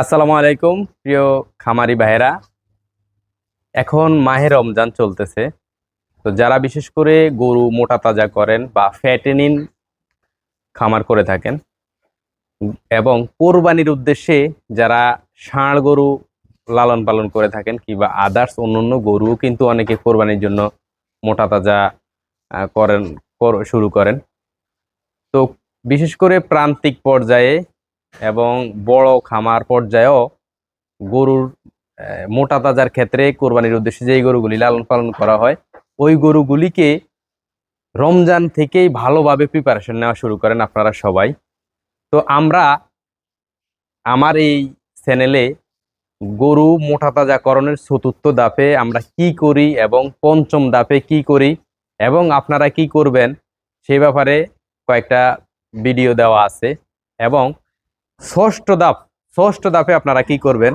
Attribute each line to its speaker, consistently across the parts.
Speaker 1: আসসালামু আলাইকুম, প্রিয় খামারি ভাইরা এখন মাহে রমজান চলতেছে। তো যারা বিশেষ করে গরু মোটা তাজা করেন বা ফ্যাটেনিন খামার করে থাকেন, এবং কোরবানির উদ্দেশ্যে যারা ষাঁড় গরু লালন পালন করে থাকেন কিংবা আদার্স অন্যান্য গরুও কিন্তু অনেকে কোরবানির জন্য মোটা তাজা করেন, কর- শুরু করেন। তো বিশেষ করে প্রান্তিক পর্যায়ে এবং বড় খামার পর্যায়েও গরুর মোটা তাজার ক্ষেত্রে কোরবানির উদ্দেশ্যে যেই গরুগুলি লালন পালন করা হয়, ওই গরুগুলিকে রমজান থেকেই ভালোভাবে প্রিপারেশন নেওয়া শুরু করেন আপনারা সবাই। তো আমরা আমার এই চ্যানেলে গরু মোটা তাজাকরণের চতুর্থ দাপে আমরা কি করি এবং পঞ্চম দাপে কি করি এবং আপনারা কি করবেন সে ব্যাপারে কয়েকটা ভিডিও দেওয়া আছে এবং ষষ্ঠ ধাপ, ষষ্ঠ ধাপে আপনারা কি করবেন?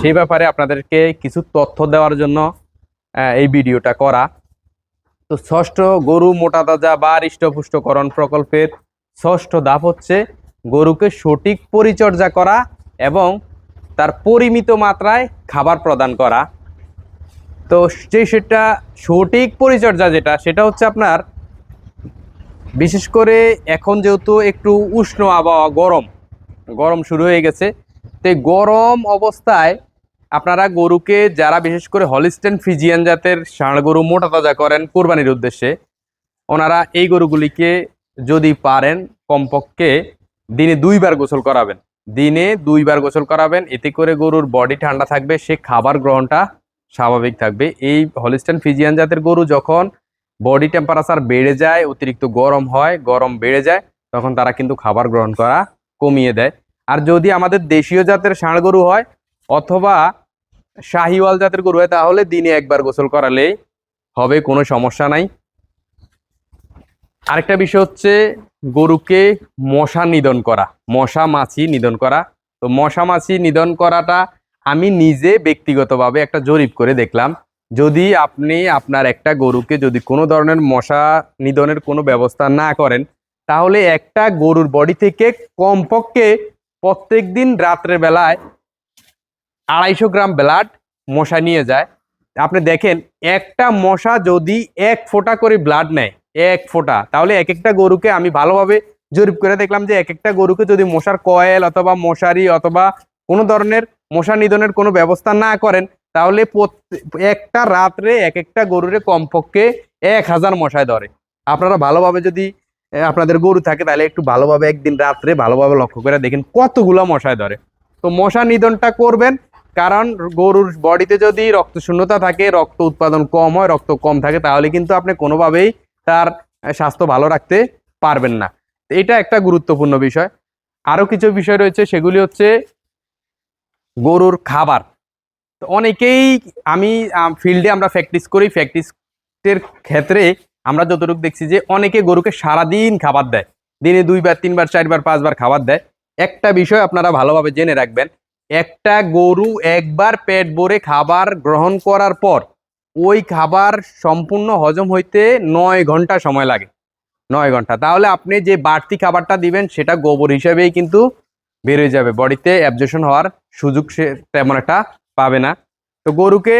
Speaker 1: সেই ব্যাপারে আপনাদেরকে কিছু তথ্য দেওয়ার জন্য এই ভিডিওটা করা। তো ষষ্ঠ গরু মোটা তাজা বা হৃষ্টপুষ্টকরণ প্রকল্পের ষষ্ঠ ধাপ হচ্ছে গরুকে সঠিক পরিচর্যা করা এবং তার পরিমিত মাত্রায় খাবার প্রদান করা। তো যে সেটা সঠিক পরিচর্যা যেটা, সেটা হচ্ছে আপনার, বিশেষ করে এখন যেহেতু একটু উষ্ণ আবহাওয়া গরম গরম শুরু হয়ে গেছে। তো গরম অবস্থায় আপনারা গরুকে যারা বিশেষ করে হলিস্টেন ফিজিয়ান জাতের ষাঁড় গরু মোটা তাজা করেন কোরবানির উদ্দেশ্যে, ওনারা এই গরুগুলিকে যদি পারেন কমপক্ষে দিনে দুইবার গোসল করাবেন। দিনে দুইবার গোসল করাবেন, এতে করে গরুর বডি ঠান্ডা থাকবে, সে খাবার গ্রহণটা স্বাভাবিক থাকবে। এই হলিস্টেন ফিজিয়ান জাতের গরু যখন বডি টেম্পারেচার বেড়ে যায়, অতিরিক্ত গরম হয়, গরম বেড়ে যায়, তখন তারা কিন্তু খাবার গ্রহণ করা কমিয়ে দেয়। আর যদি আমাদের দেশীয় জাতের ষাঁড় গরু হয় অথবা শাহিওয়াল জাতের গরু হয়, তাহলে দিনে একবার গোসল করালেই হবে, কোনো সমস্যা নাই। আরেকটা বিষয় হচ্ছে গরুকে মশা নিধন করা, মশা মাছি নিধন করা। তো মশা মাছি নিধন করাটা আমি নিজে ব্যক্তিগতভাবে একটা জরিপ করে দেখলাম। যদি আপনি আপনার একটা গরুকে যদি কোনো ধরনের মশা নিধনের কোনো ব্যবস্থা না করেন, তাহলে একটা গরুর বডি থেকে কমপক্ষে প্রত্যেক দিন রাত্রের বেলায় আড়াইশো গ্রাম ব্লাড মশা নিয়ে যায়। আপনি দেখেন, একটা মশা যদি এক ফোঁটা করে ব্লাড নেয়, এক ফোঁটা, তাহলে এক একটা গরুকে আমি ভালোভাবে জরিপ করে দেখলাম যে এক একটা গরুকে যদি মশার কয়েল অথবা মশারি অথবা কোনো ধরনের মশা নিধনের কোনো ব্যবস্থা না করেন, তাহলে একটা রাত্রে এক একটা গরুরে কমপক্ষে এক হাজার মশায় ধরে। আপনারা ভালোভাবে যদি আপনাদের গরু থাকে, তাহলে একটু ভালোভাবে একদিন রাত্রে ভালোভাবে লক্ষ্য করে দেখেন কতগুলো মশায় ধরে। তো মশা নিধনটা করবেন, কারণ গরুর বডিতে যদি রক্ত শূন্যতা থাকে, রক্ত উৎপাদন কম হয়, রক্ত কম থাকে, তাহলে কিন্তু আপনি কোনোভাবেই তার স্বাস্থ্য ভালো রাখতে পারবেন না। এটা একটা গুরুত্বপূর্ণ বিষয়। আরও কিছু বিষয় রয়েছে, সেগুলি হচ্ছে গরুর খাবার। অনেকেই আমি ফিল্ডে আমরা প্র্যাকটিস করি প্র্যাকটিসের ক্ষেত্রে আমরা যতটুকু দেখছি যে অনেকে গরুকে সারাদিন খাবার দেয়। দিনে দুইবার, তিনবার, চারবার, পাঁচবার খাবার দেয়। একটা বিষয় আপনারা ভালোভাবে জেনে রাখবেন, একটা গরু একবার পেট ভরে খাবার গ্রহণ করার পর ওই খাবার সম্পূর্ণ হজম হইতে নয় ঘণ্টা সময় লাগে। নয় ঘণ্টা। তাহলে আপনি যে বাড়তি খাবারটা দিবেন, সেটা গোবর হিসেবেই কিন্তু বেরোয় যাবে। বডিতে অ্যাবজেশন হওয়ার সুযোগ সে তেমন একটা পাবে না। তো গরুকে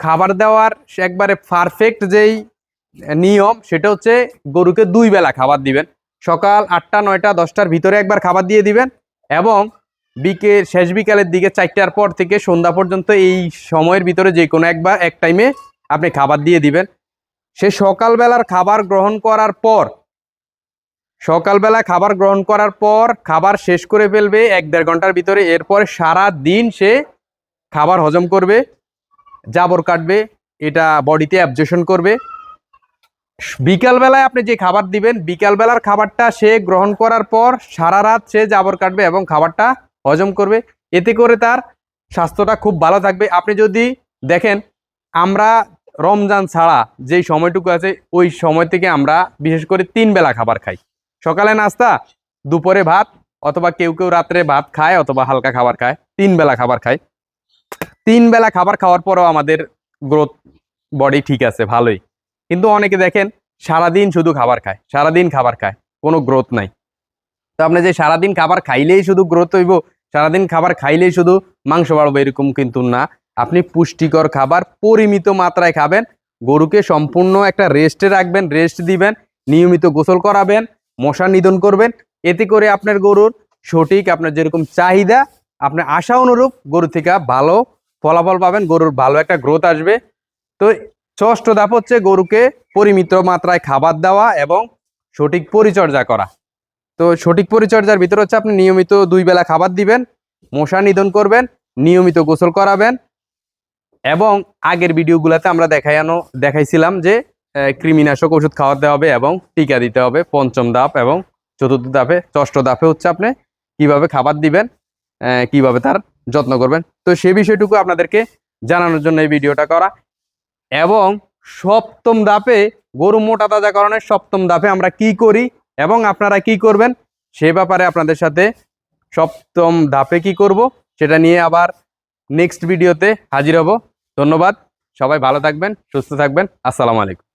Speaker 1: খাবার দেওয়ার একবারে পারফেক্ট যেই নিয়ম সেটা হচ্ছে গরুকে দুই বেলা খাবার দিবেন। সকাল আটটা, নয়টা, দশটার ভিতরে একবার খাবার দিয়ে দিবেন এবং বিকেল, শেষ বিকালের দিকে চারটার পর থেকে সন্ধ্যা পর্যন্ত এই সময়ের ভিতরে যে কোনো একবার, এক টাইমে আপনি খাবার দিয়ে দিবেন। সে সকালবেলার খাবার গ্রহণ করার পর, সকালবেলা খাবার গ্রহণ করার পর খাবার শেষ করে ফেলবে এক দেড় ঘণ্টার ভিতরে। এরপর সারা দিন সে খাবার হজম করবে, জাবর কাটবে, এটা বডিতে অ্যাবজেশন করবে। বিকালবেলায় আপনি যে খাবার দিবেন, বিকালবেলার খাবারটা সে গ্রহণ করার পর সারা রাত সে জাবর কাটবে এবং খাবারটা হজম করবে। এতে করে তার স্বাস্থ্যটা খুব ভালো থাকবে। আপনি যদি দেখেন, আমরা রমজান ছাড়া যেই সময়টুকু আছে, ওই সময় থেকে আমরা বিশেষ করে তিন বেলা খাবার খাই। সকালে নাস্তা, দুপুরে ভাত, অথবা কেউ কেউ রাত্রে ভাত খায় অথবা হালকা খাবার খায়, তিন বেলা খাবার খায়। তিন বেলা খাবার খাওয়ার পরেও আমাদের গ্রোথ বডি ঠিক আছে, ভালোই। কিন্তু অনেকে দেখেন সারাদিন শুধু খাবার খায়, সারাদিন খাবার খায়, কোনো গ্রোথ নাই। তো আপনি যে সারাদিন খাবার খাইলেই শুধু গ্রোথ হইব, সারাদিন খাবার খাইলেই শুধু মাংস বাড়বে এরকম কিন্তু না। আপনি পুষ্টিকর খাবার পরিমিত মাত্রায় খাবেন, গরুকে সম্পূর্ণ একটা রেস্টে রাখবেন রেস্ট দিবেন, নিয়মিত গোসল করাবেন, মশা নিধন করবেন, এতে করে আপনার গরুর সঠিক আপনার যেরকম চাহিদা, আপনার আশা অনুরূপ গরু থেকে ভালো ফলাফল পাবেন, গরুর ভালো একটা গ্রোথ আসবে। তো ষষ্ঠ ধাপ হচ্ছে গরুকে পরিমিত মাত্রায় খাবার দেওয়া এবং সঠিক পরিচর্যা করা। তো সঠিক পরিচর্যার ভিতর হচ্ছে আপনি নিয়মিত দুই বেলা খাবার দিবেন, মশা নিধন করবেন, নিয়মিত গোসল করাবেন এবং আগের ভিডিওগুলোতে আমরা দেখাইয়ানো, দেখাইছিলাম যে কৃমিনাশক ওষুধ খাওয়াতে হবে এবং টিকা দিতে হবে পঞ্চম ধাপ এবং চতুর্থ ধাপে, ষষ্ঠ ধাপে হচ্ছে আপনি কীভাবে খাবার দিবেন কীভাবে তার যত্ন করবেন। তো সে বিষয়টুকু আপনাদেরকে জানানোর জন্য এই ভিডিওটা করা। এবং সপ্তম দাপে গরু মোটা তাজাকরণের সপ্তম দাপে আমরা কি করি এবং আপনারা কি করবেন? সে ব্যাপারে আপনাদের সাথে সপ্তম ধাপে কি করব সেটা নিয়ে আবার নেক্সট ভিডিওতে হাজির হব। ধন্যবাদ। সবাই ভালো থাকবেন, সুস্থ থাকবেন। আসসালামু আলাইকুম।